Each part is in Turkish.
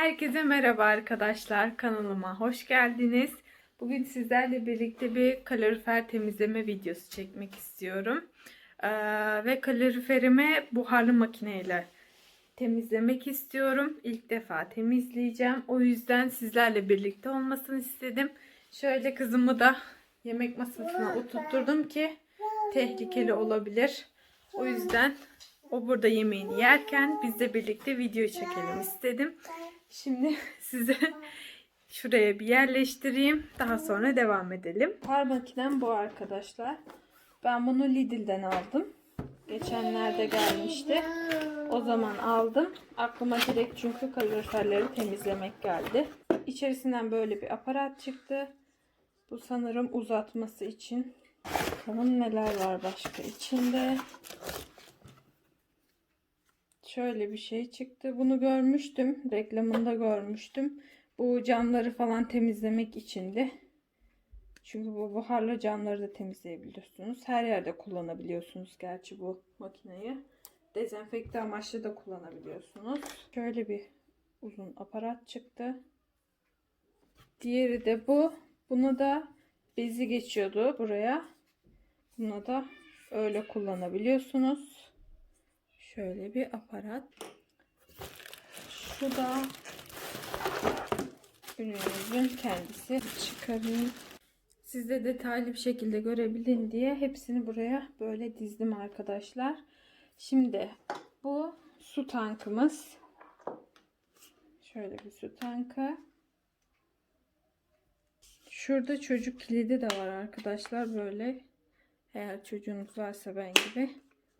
Herkese merhaba arkadaşlar. Kanalıma hoş geldiniz. Bugün sizlerle birlikte bir kalorifer temizleme videosu çekmek istiyorum. Ee, ve kaloriferimi buharlı makineyle temizlemek istiyorum. İlk defa temizleyeceğim. O yüzden sizlerle birlikte olmasını istedim. Şöyle kızımı da yemek masasına oturtturdum ki tehlikeli olabilir. O yüzden o burada yemeğini yerken biz de birlikte video çekelim istedim. Şimdi size şuraya bir yerleştireyim. Daha sonra devam edelim. Par makinem bu arkadaşlar. Ben bunu Lidl'den aldım. Geçenlerde gelmişti. O zaman aldım. Aklıma direkt çünkü kaloriferleri temizlemek geldi. İçerisinden böyle bir aparat çıktı. Bu sanırım uzatması için. Bakalım neler var başka içinde. Şöyle bir şey çıktı. Bunu görmüştüm. Reklamında görmüştüm. Bu camları falan temizlemek içindi. Çünkü bu buharlı camları da temizleyebiliyorsunuz. Her yerde kullanabiliyorsunuz gerçi bu makineyi. Dezenfekte amaçlı da kullanabiliyorsunuz. Şöyle bir uzun aparat çıktı. Diğeri de bu. Bunu da bezi geçiyordu buraya. Bunu da öyle kullanabiliyorsunuz. Şöyle bir aparat. Şu da ürünümüzün kendisi. Çıkarayım. Siz de detaylı bir şekilde görebilin diye hepsini buraya böyle dizdim arkadaşlar. Şimdi bu su tankımız. Şöyle bir su tankı. Şurada çocuk kilidi de var arkadaşlar böyle. Eğer çocuğunuz varsa ben gibi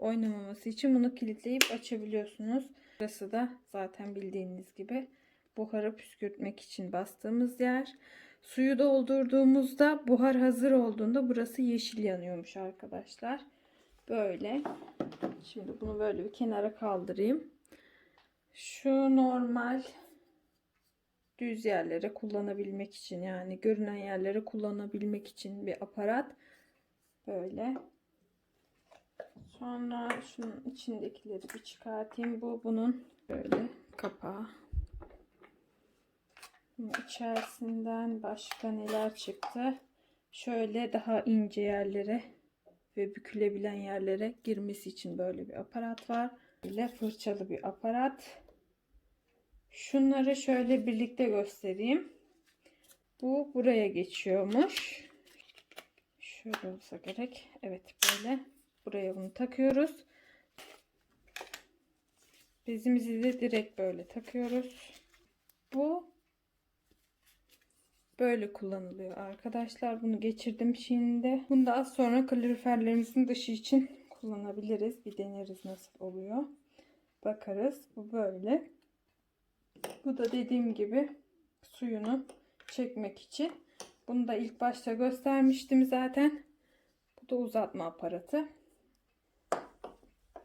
oynamaması için bunu kilitleyip açabiliyorsunuz. Burası da zaten bildiğiniz gibi buharı püskürtmek için bastığımız yer. Suyu doldurduğumuzda buhar hazır olduğunda burası yeşil yanıyormuş arkadaşlar. Böyle. Şimdi bunu böyle bir kenara kaldırayım. Şu normal düz yerlere kullanabilmek için yani görünen yerlere kullanabilmek için bir aparat. Böyle. Sonra şunun içindekileri bir çıkartayım. Bu bunun böyle kapağı. Bunun içerisinden başka neler çıktı? Şöyle daha ince yerlere ve bükülebilen yerlere girmesi için böyle bir aparat var. Böyle fırçalı bir aparat. Şunları şöyle birlikte göstereyim. Bu buraya geçiyormuş. Şöyle olsa gerek. Evet böyle. Buraya bunu takıyoruz. Bezimizi de direkt böyle takıyoruz. Bu böyle kullanılıyor arkadaşlar. Bunu geçirdim şimdi. Bunu da az sonra kaloriferlerimizin dışı için kullanabiliriz. Bir deneriz nasıl oluyor. Bakarız. Bu böyle. Bu da dediğim gibi suyunu çekmek için. Bunu da ilk başta göstermiştim zaten. Bu da uzatma aparatı.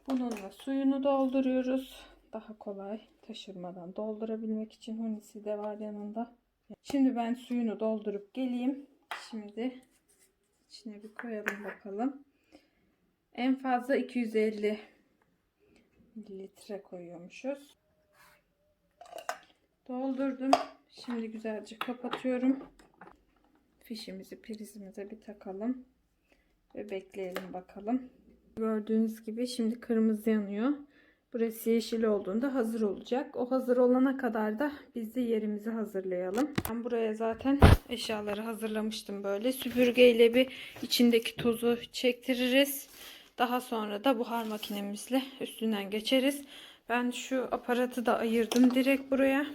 Bununla suyunu dolduruyoruz. Daha kolay taşırmadan doldurabilmek için hunisi de var yanında. Şimdi ben suyunu doldurup geleyim. Şimdi içine bir koyalım bakalım. En fazla 250 mililitre koyuyormuşuz. Doldurdum. Şimdi güzelce kapatıyorum. Fişimizi prizimize bir takalım. Ve bekleyelim bakalım. Gördüğünüz gibi şimdi kırmızı yanıyor. Burası yeşil olduğunda hazır olacak. O hazır olana kadar da biz de yerimizi hazırlayalım. Ben buraya zaten eşyaları hazırlamıştım böyle. Süpürgeyle bir içindeki tozu çektiririz. Daha sonra da buhar makinemizle üstünden geçeriz. Ben şu aparatı da ayırdım direkt buraya.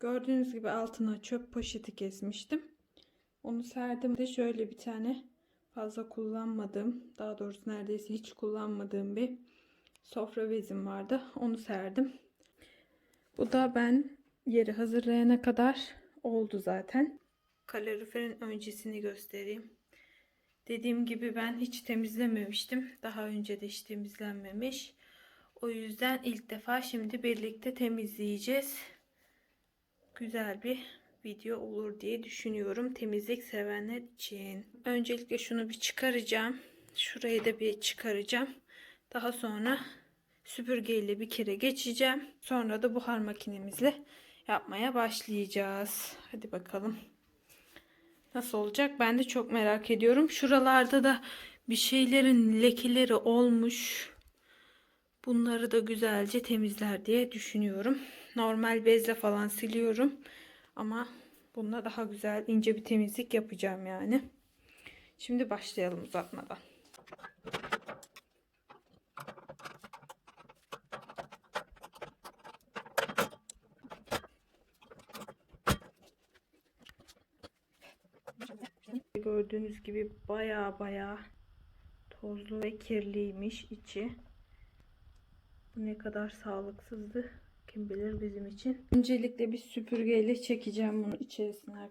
Gördüğünüz gibi altına çöp poşeti kesmiştim. Onu serdim de şöyle bir tane fazla kullanmadığım, daha doğrusu neredeyse hiç kullanmadığım bir sofra bezim vardı. Onu serdim. Bu da ben yeri hazırlayana kadar oldu zaten. Kaloriferin öncesini göstereyim. Dediğim gibi ben hiç temizlememiştim. Daha önce de hiç temizlenmemiş. O yüzden ilk defa şimdi birlikte temizleyeceğiz güzel bir video olur diye düşünüyorum temizlik sevenler için. Öncelikle şunu bir çıkaracağım. Şurayı da bir çıkaracağım. Daha sonra süpürgeyle bir kere geçeceğim. Sonra da buhar makinemizle yapmaya başlayacağız. Hadi bakalım. Nasıl olacak? Ben de çok merak ediyorum. Şuralarda da bir şeylerin lekeleri olmuş. Bunları da güzelce temizler diye düşünüyorum. Normal bezle falan siliyorum. Ama bununla daha güzel ince bir temizlik yapacağım yani. Şimdi başlayalım uzatmadan. Gördüğünüz gibi baya baya tozlu ve kirliymiş içi. Bu ne kadar sağlıksızdı kim bilir bizim için. Öncelikle bir süpürgeyle çekeceğim bunu içerisine.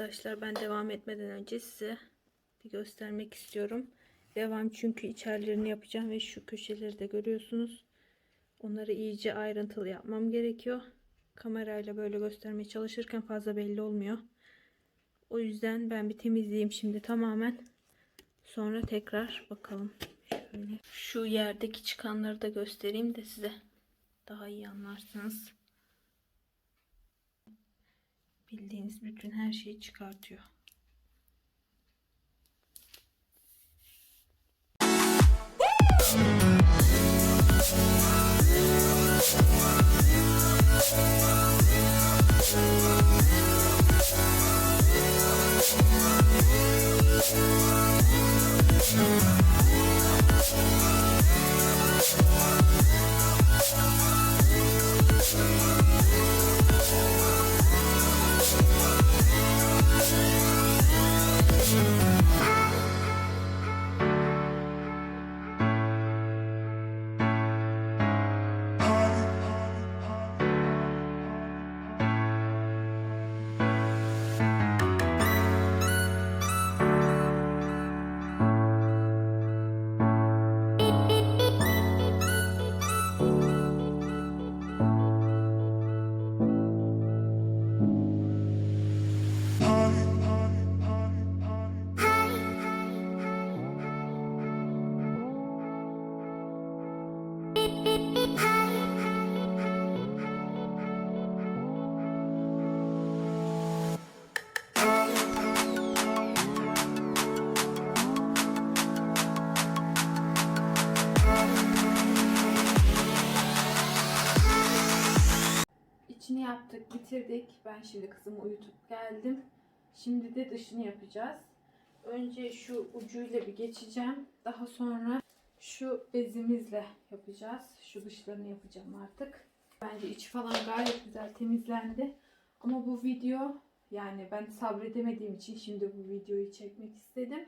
Arkadaşlar ben devam etmeden önce size bir göstermek istiyorum. Devam çünkü içerilerini yapacağım ve şu köşeleri de görüyorsunuz. Onları iyice ayrıntılı yapmam gerekiyor. Kamerayla böyle göstermeye çalışırken fazla belli olmuyor. O yüzden ben bir temizleyeyim şimdi tamamen. Sonra tekrar bakalım. Şöyle şu yerdeki çıkanları da göstereyim de size daha iyi anlarsınız. Bildiğiniz bütün her şeyi çıkartıyor. İçini bitirdik. Ben şimdi kızımı uyutup geldim. Şimdi de dışını yapacağız. Önce şu ucuyla bir geçeceğim. Daha sonra şu bezimizle yapacağız. Şu dışlarını yapacağım artık. Bence içi falan gayet güzel temizlendi. Ama bu video Yani ben sabredemediğim için şimdi bu videoyu çekmek istedim.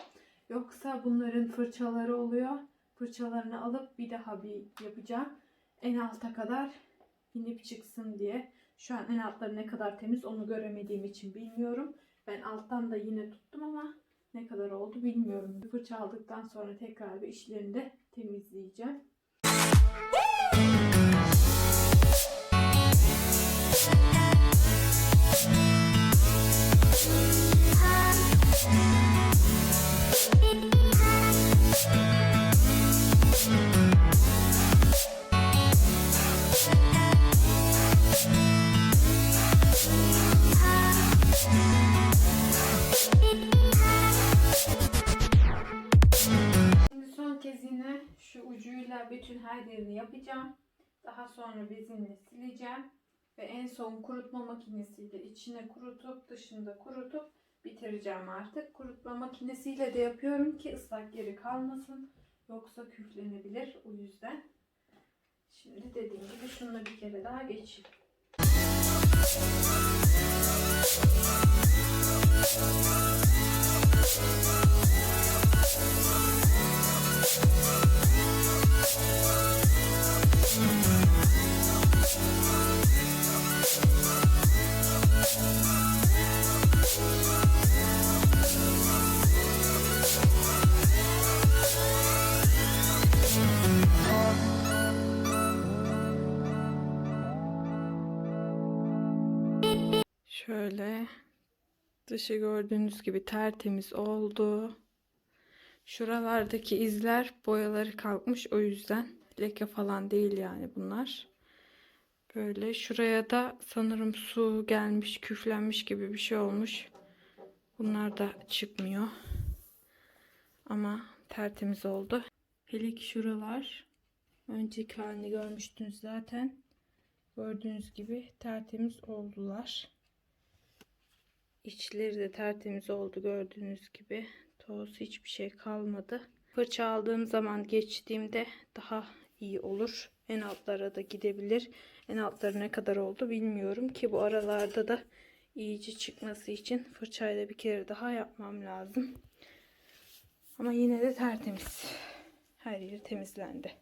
Yoksa bunların fırçaları oluyor. Fırçalarını alıp bir daha bir yapacağım. En alta kadar inip çıksın diye. Şu an en altları ne kadar temiz onu göremediğim için bilmiyorum. Ben alttan da yine tuttum ama ne kadar oldu bilmiyorum. Fırça aldıktan sonra tekrar bir işlerini de temizleyeceğim. Yapacağım. Daha sonra bezinle sileceğim. Ve en son kurutma makinesiyle içine kurutup dışında kurutup bitireceğim artık. Kurutma makinesiyle de yapıyorum ki ıslak yeri kalmasın. Yoksa küflenebilir o yüzden. Şimdi dediğim gibi şununla bir kere daha geçeyim. Şöyle dışı gördüğünüz gibi tertemiz oldu. Şuralardaki izler boyaları kalkmış o yüzden leke falan değil yani bunlar. Böyle şuraya da sanırım su gelmiş, küflenmiş gibi bir şey olmuş. Bunlar da çıkmıyor. Ama tertemiz oldu. Pelik şuralar. Önceki halini görmüştünüz zaten. Gördüğünüz gibi tertemiz oldular. İçleri de tertemiz oldu gördüğünüz gibi. Toz hiçbir şey kalmadı. Fırça aldığım zaman geçtiğimde daha iyi olur. En altlara da gidebilir. En altları ne kadar oldu bilmiyorum ki bu aralarda da iyice çıkması için fırçayla bir kere daha yapmam lazım. Ama yine de tertemiz. Her yeri temizlendi.